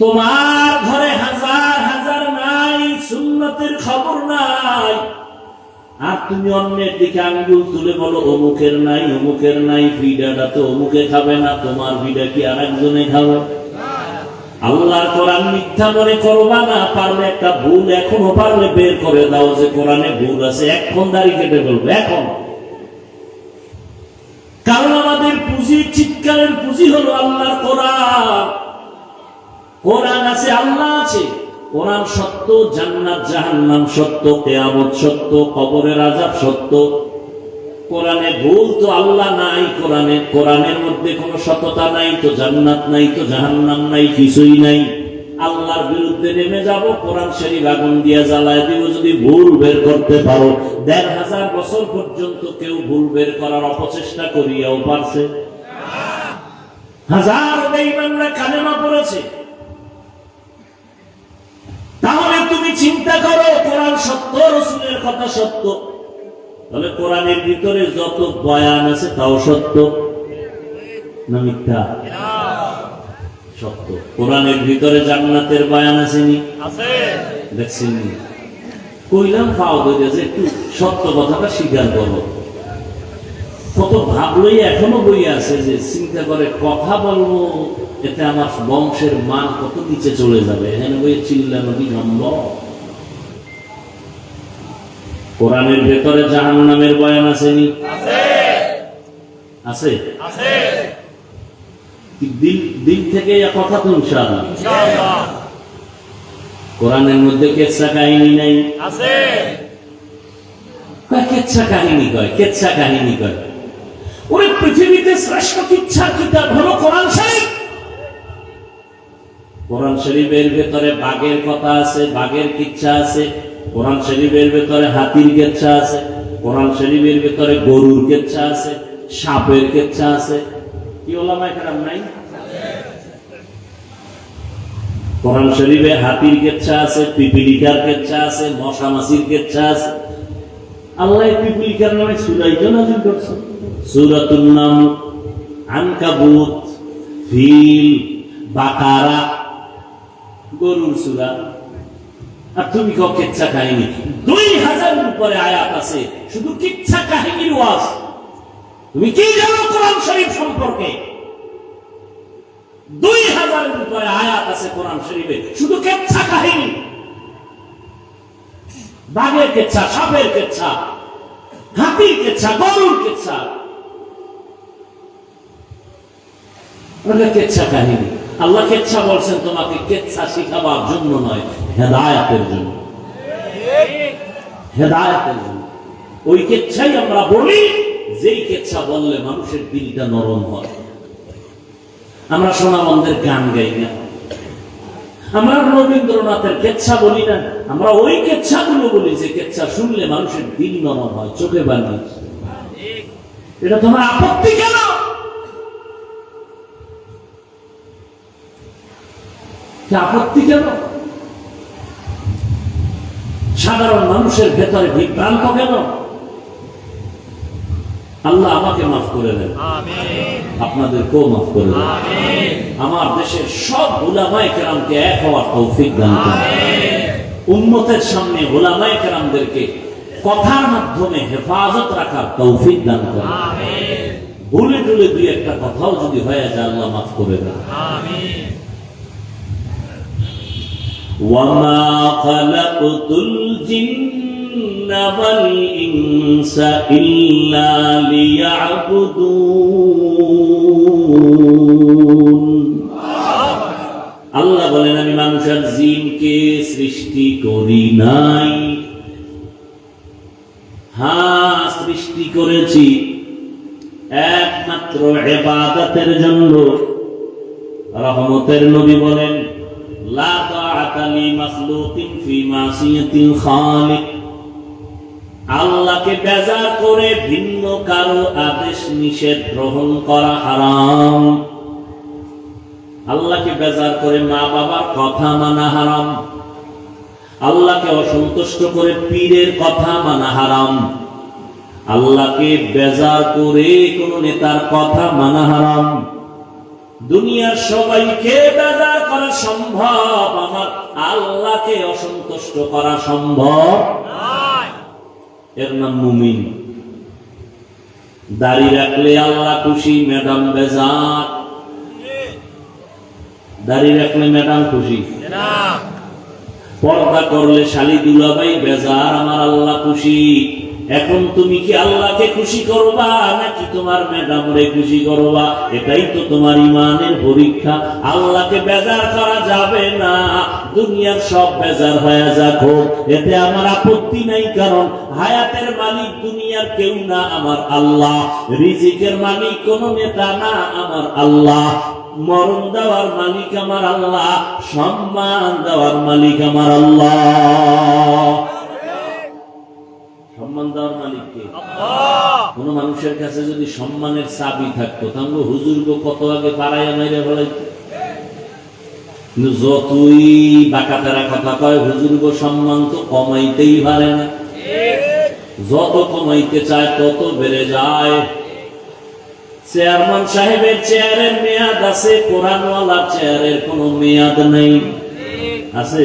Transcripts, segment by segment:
তোমার ঘরে হাজার হাজার নাই, সুন্নতের খবর নাই। আর তুমি অন্যের দিকে আঙ্গুল তুলে বলো, অমুকের নাই অমুকের নাই ভিডাটা তো অমুকে খাবে না, তোমার ভিডা কি আর একজনে খাবে? আল্লাহর কোরআন মিথ্যা মনে করবা না, পারলে একটা ভুল এখনও পারলে বের করে দাও যে কোরআনে ভুল আছে এখন দাড়ি কেটে ফেলব এখন কারণ আমাদের পুঁজি চিৎকারের পুঁজি হলো আল্লাহর কোরআন। কোরআন আছে, আল্লাহ আছে। কোরআন সত্য, জান্নাত, জাহান্নাম সত্য, কেয়ামত সত্য, কবরের আজাব সত্য। কোরআনে ভুল তো আল্লাহ নাই কোরআনে। কোরআনের মধ্যে সততা নাই তো জান্নাত নাই তো জাহান্নাম নাই, কিছুই নাই। আল্লাহর বিরুদ্ধে নেমে যাব, কোরআন শরীফ আগুন দিয়ে জ্বালায় দিব, যদি ভুল বের করতে পারো। দেড় হাজার বছর পর্যন্ত কেউ ভুল বের করার অপচেষ্টা করিয়াও পারছে। হাজার কালেমা পড়েছে। তাহলে তুমি চিন্তা করো কোরআন সত্য রসুলের কথা সত্য। তাহলে কোরআনের ভিতরে যত বয়ান আছে তাও সত্য না মিথ্যা? সত্য। কোরআনের ভিতরে জান্নাতের বয়ান আসেনি? আছে। দেখছেন? কইলাম ধরে যে একটু সত্য কথাটা স্বীকার করো। কত ভাবলই এখনও বই আছে যে চিন্তা করে কথা বলব এতে আমার বংশের মান কত নিচে চলে যাবে? এখানে বই চিল্লানো কি সম্ভব কোরআনের ভেতরে জাহান নামের বয়ান আসেনি আছে। দিল দিল থেকে কথা তো ইনশাআল্লাহ। কোরআনের মধ্যে কেচ্ছা কাহিনী নাই। আছে। কেচ্ছা কাহিনী কয়? কেচ্ছা কাহিনী কয়? পৃথিবীতে শ্রেষ্ঠ কিচ্ছার কিতাব হলো কোরআন শরীফ। কোরআন শরীফের ভেতরে বাঘের কথা আছে, বাঘের কিচ্ছা আছে। কোরআন শরীফের ভেতরে হাতির কেচ্ছা আছে। কোরআন শরীফের ভেতরে গরুর কেচ্ছা আছে, সাপের কেচ্ছা আছে। কি ওলামায় খারাপ নাই? কোরআন শরীফে হাতির কেচ্ছা আছে, পিপিলিকার কেচ্ছা আছে মশা মাসির কেচ্ছা আছে। আল্লাহ পিপিলিকার নামে সুরাই নাজিল করছে? সুরাতুন নাম আনকাবুত ফিল বাকারা, গরুর সুরা। আর তুমি কও কিচ্ছা কাহিনী? দুই হাজার উপরে আয়াত আছে, শুধু কিচ্ছা কাহিনীর ওয়াজ। তুমি কি জানো কোরআন শরীফ সম্পর্কে? দুই হাজারের উপরে আয়াত আছে কোরআন শরীফে, শুধু কেচ্ছা কাহিনী। বাঘের কেচ্ছা, সাপের কেচ্ছা হাতির কেচ্ছা, গরুর কেচ্ছা। ওটা কেচ্ছা কাহিনী। আল্লাহ কেচ্ছা বলছেন, তোমাকে কেচ্ছা শিখাবার জন্য নয়, হেদায়াতের জন্য। হেদায়াতের জন্য। ওই কেচ্ছাই আমরা বলি, যেই কেচ্ছা বললে মানুষের দিলটা নরম হয়। আমরা সোনামন্দের গান গাই না। আমরা রবীন্দ্রনাথের কেচ্ছা বলি না। আমরা ওই কেচ্ছাগুলো বলি, যে কেচ্ছা শুনলে মানুষের দিল নরম হয়, চোখে বানিয়ে এটা তোমার আপত্তি কেন কি আপত্তি কেন? সাধারণ মানুষের ভেতরে বিভ্রান্ত কেন? আল্লাহ আমাকে মাফ করে দেন। আপনাদেরকেও মাফ করে দেন। আমার দেশের সব ওলামায়ে কেরামকে এক হওয়ার তৌফিক দান উম্মতের সামনে ওলামায়ে কেরামদেরকে কথার মাধ্যমে হেফাজত রাখার তৌফিক দান আমিন। ভুলে টুলে দুই একটা কথাও যদি হয়ে যায় আল্লাহ মাফ করে দেন। وما خلقت الجن والإنس إلا ليعبدون আল্লাহ বলেন আমি মানুষের জিনকে সৃষ্টি করি নাই হ্যাঁ সৃষ্টি করেছি একমাত্র এবাদতের জন্য রহমতের নবী বলেন লা তাআতা মাখলুকিন ফি মাসিয়াতিল খালিক। আল্লাহকে বেজার করে ভিন্ন কারও আদেশ নিষেধ গ্রহণ করা হারাম। আল্লাহকে বেজার করে মা বাবার কথা মানা হারাম। আল্লাহকে অসন্তুষ্ট করে পীরের কথা মানা হারাম। আল্লাহকে বেজার করে কোন নেতার কথা মানা হারাম। দুনিয়ার সবাইকে বেজার করা সম্ভব আমার আল্লাহকে অসন্তুষ্ট করা সম্ভব? এর নাম মুমিন। দাড়ি রাখলে আল্লাহ খুশি ম্যাডাম বেজার। দাড়ি রাখলে ম্যাডাম খুশি। পর্দা করলে শালি দুলাভাই বেজার আমার আল্লাহ খুশি। এখন তুমি কি আল্লাহকে খুশি করবা, নাকি তোমার ম্যাডাম খুশি করবা? এটাই তো তোমার ইমানের পরীক্ষা। আল্লাহকে বেজার করা যাবে না। দুনিয়ার সব বেজার হয়ে যাক এতে আমার আপত্তি নাই, কারণ হায়াতের মালিক দুনিয়ার কেউ না, আমার আল্লাহ। রিজিকের মালিক কোন নেতা না, আমার আল্লাহ। মরণ দেওয়ার মালিক আমার আল্লাহ। সম্মান দেওয়ার মালিক আমার আল্লাহ। সম্মান দেওয়ার মালিক কে কোন মানুষের কাছে যদি সম্মানের চাবি থাকতো তাহলে হুজুর গো কত আগে মেরে ফেলাইতো। কিন্তু যতই বাঁকা তেরা কথা কয় হুজুর গো সম্মান তো কমাইতেই পারে না। যত কমাইতে চায় তত বেড়ে যায়। চেয়ারম্যান সাহেবের চেয়ারের মেয়াদ আছে কোরআনওয়ালার চেয়ারের কোনো মেয়াদ নেই। আছে?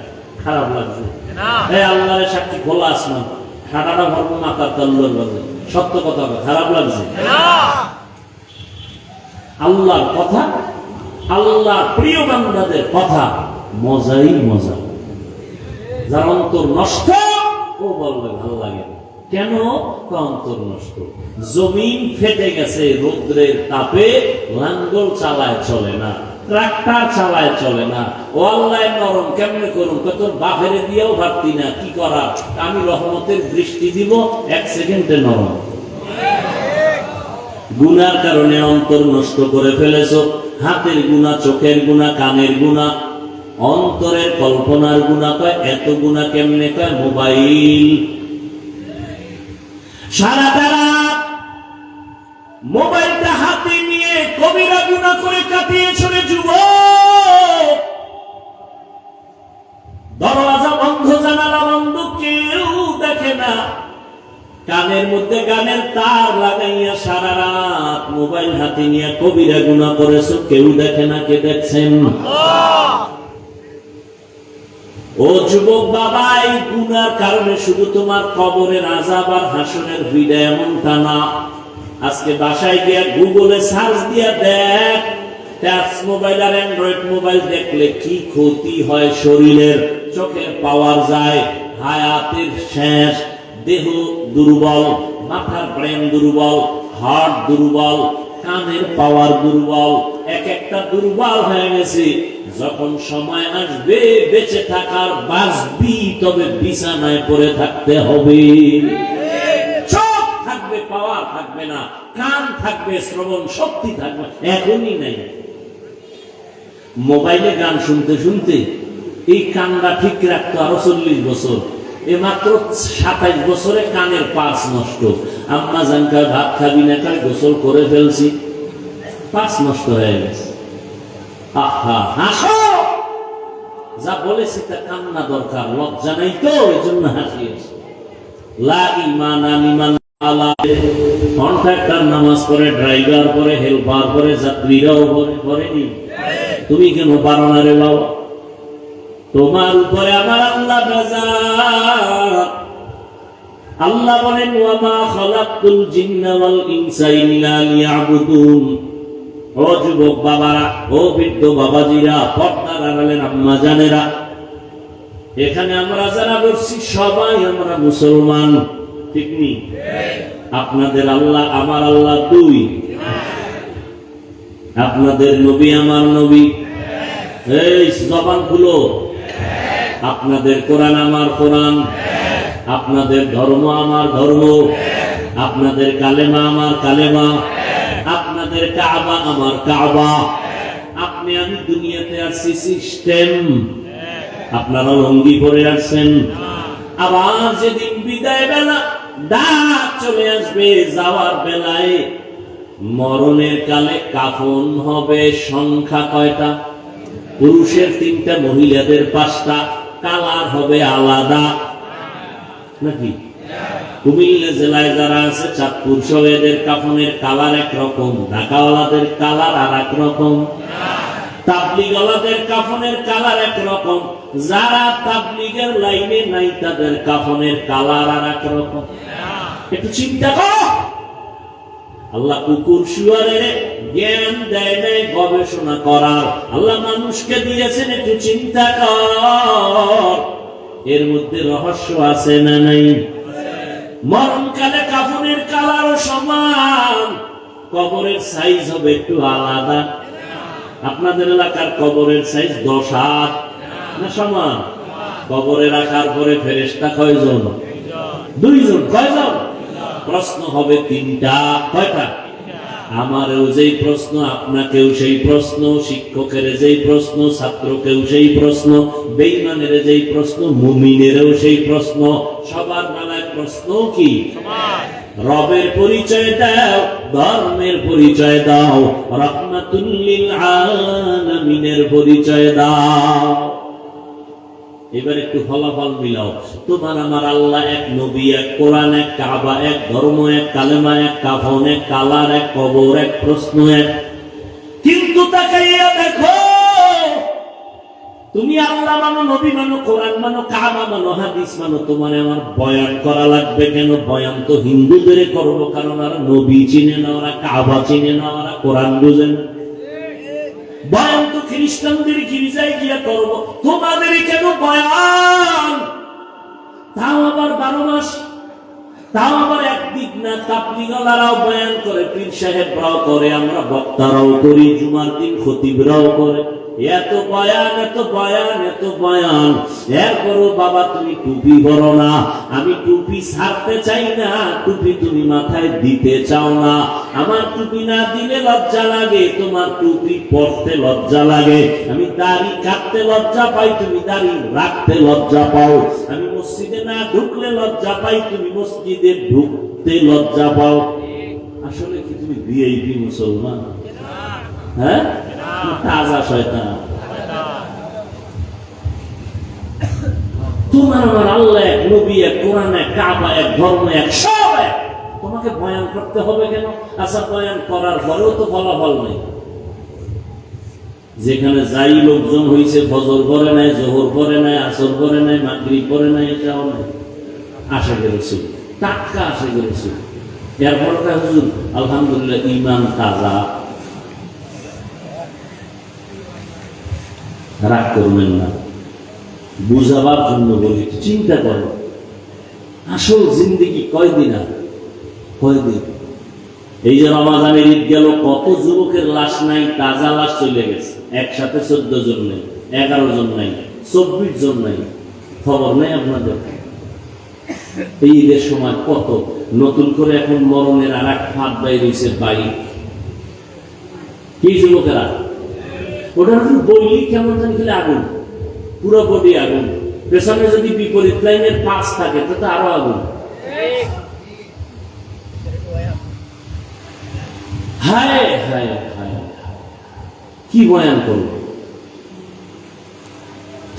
খারাপ লাগছে। হ্যাঁ আল্লাহর সাক্ষী খোলা আসমান ঠাডাটা ভরবো মাথার তাল্লোর বাজে সত্য কথা বলে, খারাপ লাগছে। আল্লাহর কথা আল্লাহ প্রিয় বান্দাদের কথা মজাই মজা। যার অন্তর নষ্ট ও বললে ভালো লাগে। কেন? অন্তর নষ্ট। জমিন ফেটে গেছে রৌদ্রের তাপে লাঙ্গল চালায় চলে না। ট্রাক্টর চালায় চলে না। আল্লাহ, নরম কেমনে করুন কত তোর বাপেরে দিয়েও ভাবতি না, কি করা আমি রহমতের দৃষ্টি দিব, এক সেকেন্ডে নরম। গুনার কারণে অন্তর নষ্ট করে ফেলেছ। হাতের গুণা, চোখের গুণা, কানের গুণা, অন্তরের কল্পনার গুণা, কয়, এত গুণা কেমনে, কয়, মোবাইল। সারা হাতে নিয়ে কবিরা গুণা করে কাটিয়ে ছড়ে যুব। দরওয়াজা বন্ধ, জানালা বন্ধ, কেউ দেখে না। কানের মধ্যে গানের তার লাগাইয়া সারা রাত মোবাইল হাতে নিয়ে কবিরা গুণা করেছ, কেউ দেখে না কে দেখছেন? ও যুবক বাবা, এই গুনার কারণে শুধু তোমার কবরের আজাব আর হাসনের ভিড়ে এমনটা না। আজকে বাসায় গিয়ে গুগলে সার্চ দিয়ে দেখ। টাচ মোবাইল আর অ্যান্ড্রয়েড মোবাইল দেখলে কি ক্ষতি হয় শরীরের? চোখের পাওয়ার যায়, হায়াতের শেষ, দেহ দুর্বল, মাথার ব্রেন দুর্বল হার্ট দুর্বল, কানের পাওয়ার দুর্বল, এক একটা দুর্বল হয়ে গেছে। যখন সময় আসবে, বেঁচে থাকার বাঁচবি, তবে বিছানায় পড়ে থাকতে হবে। থাকবে না। কান থাকবে, শ্রবণ শক্তি থাকবে, এখনই নাই। মোবাইলে গান শুনতে শুনতে এই কানটা ঠিক রাখতো আরও চল্লিশ বছর। এ মাত্র সাতাইশ বছরে কানের পাঁচ নষ্ট। আম্মা জানকার ভাত খাবি না কার গোসল করে ফেলছি। পাঁচ নষ্ট হয়ে গেছে। আহা, হাসো! যা বলেছি তা কান্না দরকার, লজ্জা নাই তো এই জন্য হাসিয়েছি। লা ইমান আনিমান আলা কন্ট্রাক্টর নামাজ ড্রাইভার পরে হেল্পার পরে যাত্রীরাও পরে পড়েনি। তুমি কেন পারো না রে বাবা? তোমার উপরে আমার আল্লাহ আল্লাহ বলেন, ওয়ামা ইল্লা লিয়াবুদুন। ও যুবক বাবারা, ও বৃদ্ধ বাবাজিরা আম্মা জানেরা। এখানে আমরা যারা বলছি সবাই আমরা মুসলমান। ঠিক নি? আপনাদের আল্লাহ আমার আল্লাহ দুই। আপনাদের নবী আমার নবী। এই জবান খুলো আপনাদের কোরআন আমার কোরআন। আপনাদের ধর্ম আমার ধর্ম। আপনাদের কালেমা আমার কালেমা। আপনাদের কাবা আমার কাবা। আপনি আমি দুনিয়াতে আসছি সিস্টেম আপনারা লঙ্গি পরে আসছেন আবার যেদিন বিদায় বেলা চলে আসবে যাওয়ার বেলায়। মরণের কালে কাফন হবে সংখ্যা কয়টা? পুরুষের তিনটা, মহিলাদের পাঁচটা। কালার হবে আলাদা। নাকি? কুমিল্লা জেলায় যারা আছে, চাঁদপুর এদের কাফনের কালার একরকম, ঢাকাওয়ালাদের কালার আর এক রকম তাবলিগওয়ালাদের কাফনের কালার একরকম, যারা তাবলিগের লাইনে নাই, তাদের কাফনের কালার আর এক রকম একটু চিন্তা করো। আল্লাহ কুকুর শুয়ারের জ্ঞান দেয় নাই, গবেষণা করার আল্লাহ মানুষকে দিয়েছেন, একটু চিন্তা কর। এর মধ্যে রহস্য আছে না নাই? মরণকালে কাফনের কালারও সমান। কবরের সাইজ হবে একটু আলাদা। আপনাদের এলাকার কবরের সাইজ দশ হাত। না সমান? কবরে রাখার পরে ফেরেস্তা কয়জন? দুইজন। কয়জন? প্রশ্ন হবে তিনটা, কয়টা? আমারও যেই প্রশ্ন, আপনাকেও সেই প্রশ্ন, শিক্ষকের যেই প্রশ্ন, ছাত্রকেও সেই প্রশ্ন বেইমানের যেই প্রশ্ন, মুমিনেরও সেই প্রশ্ন, সবার বেলায় প্রশ্ন কি? রবের পরিচয় দাও, ধর্মের পরিচয় দাও রহমাতুল্লিল আলামিনের পরিচয় দাও। এবার একটু ফলাফল মিলাও। তোমার আমার আল্লাহ এক নবী, এক কোরআন, এক কাবা, এক ধর্ম, এক কালেমা, এক কাফন, এক কালার, এক কবর, এক প্রশ্ন, এক কিন্তু তাকাইয়া দেখো, তুমি আল্লাহ মানো, নবী মানো, কোরআন মানো, কাবা মানো, হাদিস মানো, তোমার আমার বয়ান করা লাগবে কেন? বয়ান তো হিন্দুদের করব, কারণ আর নবী চিনে না, ওরা কাবা চিনে না, ওরা কোরআন বুঝে না। বয়ান খ্রিস্টানদের গির্জায় গিয়া করব তোমাদের কেন বয়ান? তাও আবার বারো মাস। তাও আবার একদিক না তাপলিগলারাও বয়ান করে, পীর সাহেবরাও করে, আমরা বক্তারাও করি, জুমার দিন খতিবরাও করে। এত বয়ান এত বয়ান এত বয়ান। এরপরও বাবা, তুমি টুপি করো না। আমি টুপি ছাড়তে চাই না, টুপি তুমি মাথায় দিতে চাও না। আমার টুপি না দিলে লজ্জা লাগে, তোমার টুপি পরতে লজ্জা লাগে। আমি দাড়ি কাটতে লজ্জা পাই, তুমি দাড়ি রাখতে লজ্জা পাও। আমি মসজিদে না ঢুকলে লজ্জা পাই, তুমি মসজিদে ঢুকতে লজ্জা পাও। আসলে কি তুমি ভিআইপি মুসলমান? হ্যাঁ? তাজা শয়তান। তোমার আমার আল্লাহ এক নবী, এক কোরআন, এক কাবা, এক ধর্ম, এক সব এক। তোমাকে বয়ান করতে হবে কেন? আচ্ছা বয়ান করার পরেও তো ফলাফল নেই। যেখানে যাই লোকজন হয়েছে ফজর করে নাই, জোহর করে নাই, আসর করে নাই মাগরি করে নাই, এটাও নাই। আশা করেছি টাটকা আশা করেছি এরপর হুজুর, আলহামদুলিল্লাহ ইমান তাজা। রাগ করবেন না। বুঝাবার জন্য বলি, চিন্তা করো। আসল জিন্দিগি কয়দিন আর? কয়দিন? এই যে রমাদানের ঈদ গেল, কত যুবকের লাশ নাই, তাজা লাশ চলে গেছে। একসাথে চোদ্দ জন নেই, এগারো জন নাই, চব্বিশ জন নাই। খবর নেই আপনাদের? এই ঈদের সময় কত? নতুন করে এখন মরণের আর এক ফাঁদ বাইরে বাড়ি। কি যুবকেরা? ওটা বললি কেমন জানি খেলে আগুন। পুরো আগুন। পেছনে যদি বিপরীত লাইনের পাঁচ থাকে, তো তো আরও আগুন। হায় হায় হায় কি বয়ান করব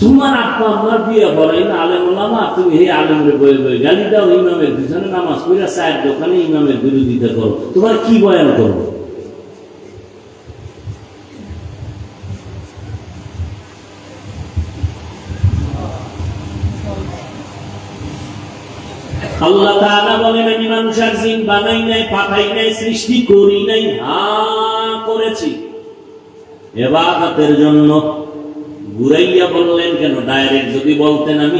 তোমার আপা আমার বিয়ে বলাই না আলেম ওলামা, তুমি এই আলেমের বয়ে বয়ে গালি দাও, ইমামের পিছনে নামাজ পড়া, চায়ের দোকানে ইমামের বিরোধিতা করো। তোমার কি বয়ান করব আল্লাহ তাআলা বলেন, আমি মানুষ আর জিন বানাই নাই, পাঠাই নাই, সৃষ্টি করি নাই, হা করেছি। এবাদতের জন্য ঘুরাইয়া বললেন, কেন? ডাইরেক্ট যদি বলতেন আমি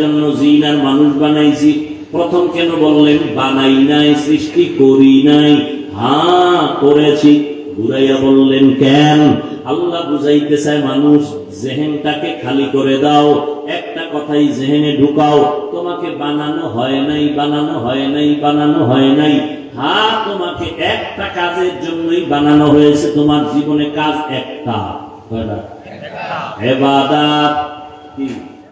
জন্য জিন আর মানুষ বানাইছি, প্রথম কেন বললেন, বানাই নাই, সৃষ্টি করি নাই, হা করেছি? বললেন, কেন? আল্লাহ বুঝাইতে চায় মানুষ, জেহেনটাকে খালি করে দাও, একটা কথাই জেহেনে ঢুকাও তোমাকে বানানো হয় নাই বানানো হয় নাই বানানো হয় নাই। হা তোমাকে একটা কাজের জন্যই বানানো হয়েছে তোমার জীবনে কাজ একটা। এবার এবাদাত। কি?